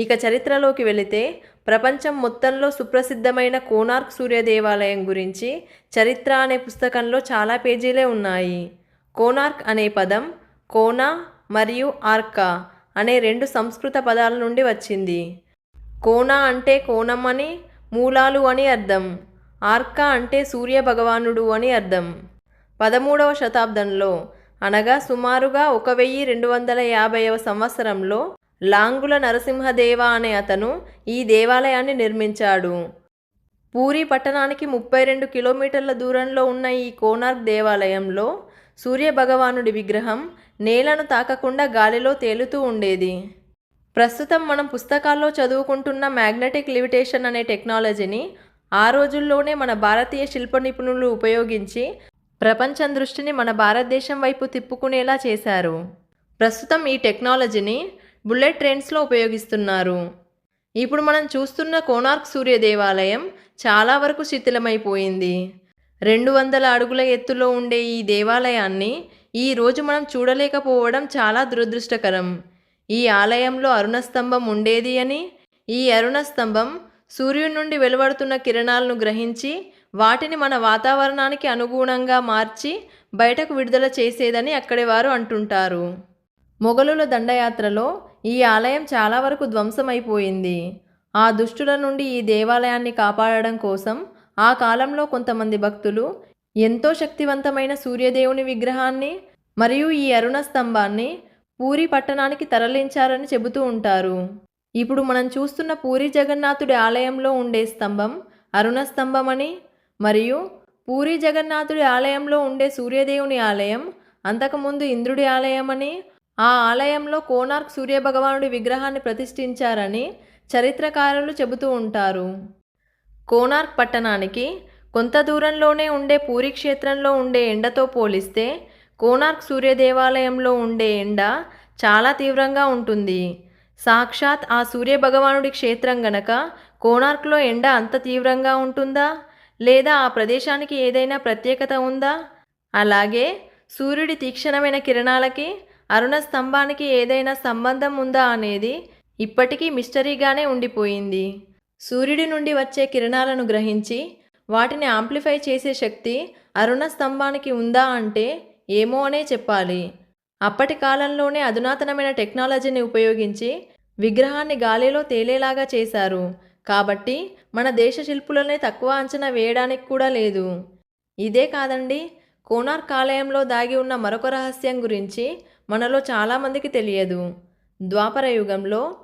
ఇక చరిత్రలోకి వెళితే ప్రపంచం మొత్తంలో సుప్రసిద్ధమైన కోనార్క్ సూర్య దేవాలయం గురించి చరిత్ర అనే పుస్తకంలో చాలా పేజీలే ఉన్నాయి. కోనార్క్ అనే పదం కోనా మరియు ఆర్కా అనే రెండు సంస్కృత పదాల నుండి వచ్చింది. కోనా అంటే కోణం అని మూలాలు అని అర్థం. ఆర్కా అంటే సూర్య భగవానుడు అని అర్థం. పదమూడవ శతాబ్దంలో అనగా సుమారుగా ఒక వెయ్యి రెండు వందల యాభైవ సంవత్సరంలో లాంగుల నరసింహదేవ అనే అతను ఈ దేవాలయాన్ని నిర్మించాడు. పూరి పట్టణానికి ముప్పై రెండు కిలోమీటర్ల దూరంలో ఉన్న ఈ కోనార్క్ దేవాలయంలో సూర్య భగవానుడి విగ్రహం నేలను తాకకుండా గాలిలో తేలుతూ ఉండేది. ప్రస్తుతం మనం పుస్తకాల్లో చదువుకుంటున్న మ్యాగ్నెటిక్ లివిటేషన్ అనే టెక్నాలజీని ఆ రోజుల్లోనే మన భారతీయ శిల్ప నిపుణులు ఉపయోగించి ప్రపంచం దృష్టిని మన భారతదేశం వైపు తిప్పుకునేలా చేశారు. ప్రస్తుతం ఈ టెక్నాలజీని బుల్లెట్ ట్రైన్స్లో ఉపయోగిస్తున్నారు. ఇప్పుడు మనం చూస్తున్న కోనార్క్ సూర్య దేవాలయం చాలా వరకు శిథిలమైపోయింది. రెండు వందల అడుగుల ఎత్తులో ఉండే ఈ దేవాలయాన్ని ఈ రోజు మనం చూడలేకపోవడం చాలా దురదృష్టకరం. ఈ ఆలయంలో అరుణస్తంభం ఉండేది అని ఈ అరుణస్తంభం సూర్యుడి నుండి వెలువడుతున్న కిరణాలను గ్రహించి వాటిని మన వాతావరణానికి అనుగుణంగా మార్చి బయటకు విడుదల చేసేదని అక్కడి వారు అంటుంటారు. మొఘలుల దండయాత్రలో ఈ ఆలయం చాలా వరకు ధ్వంసమైపోయింది. ఆ దుష్టుల నుండి ఈ దేవాలయాన్ని కాపాడడం కోసం ఆ కాలంలో కొంతమంది భక్తులు ఎంతో శక్తివంతమైన సూర్యదేవుని విగ్రహాన్ని మరియు ఈ అరుణ స్తంభాన్ని పూరి పట్టణానికి తరలించారని చెబుతూ ఉంటారు. ఇప్పుడు మనం చూస్తున్న పూరి జగన్నాథుడి ఆలయంలో ఉండే స్తంభం అరుణ స్తంభం అని మరియు పూరి జగన్నాథుడి ఆలయంలో ఉండే సూర్యదేవుని ఆలయం అంతకుముందు ఇంద్రుడి ఆలయం అని ఆ ఆలయంలో కోనార్క్ సూర్యభగవానుడి విగ్రహాన్ని ప్రతిష్ఠించారని చరిత్రకారులు చెబుతూ ఉంటారు. కోనార్క్ పట్టణానికి కొంత దూరంలోనే ఉండే పూరి క్షేత్రంలో ఉండే ఎండతో పోలిస్తే కోనార్క్ సూర్య దేవాలయంలో ఉండే ఎండ చాలా తీవ్రంగా ఉంటుంది. సాక్షాత్ ఆ సూర్య భగవానుడి క్షేత్రం గనక కోనార్క్లో ఎండ అంత తీవ్రంగా ఉంటుందా? లేదా ఆ ప్రదేశానికి ఏదైనా ప్రత్యేకత ఉందా? అలాగే సూర్యుడి తీక్షణమైన కిరణాలకి అరుణ స్తంభానికి ఏదైనా సంబంధం ఉందా అనేది ఇప్పటికీ మిస్టరీగానే ఉండిపోయింది. సూర్యుడి నుండి వచ్చే కిరణాలను గ్రహించి వాటిని ఆంప్లిఫై చేసే శక్తి అరుణ స్తంభానికి ఉందా అంటే ఏమో అనే చెప్పాలి. అప్పటి కాలంలోనే అధునాతనమైన టెక్నాలజీని ఉపయోగించి విగ్రహాన్ని గాలిలో తేలేలాగా చేశారు. కాబట్టి మన దేశ శిల్పులనే తక్కువ అంచనా వేయడానికి కూడా లేదు. ఇదే కాదండి కోనార్క్ ఆలయంలో దాగి ఉన్న మరొక రహస్యం గురించి మనలో చాలామందికి తెలియదు. ద్వాపర యుగంలో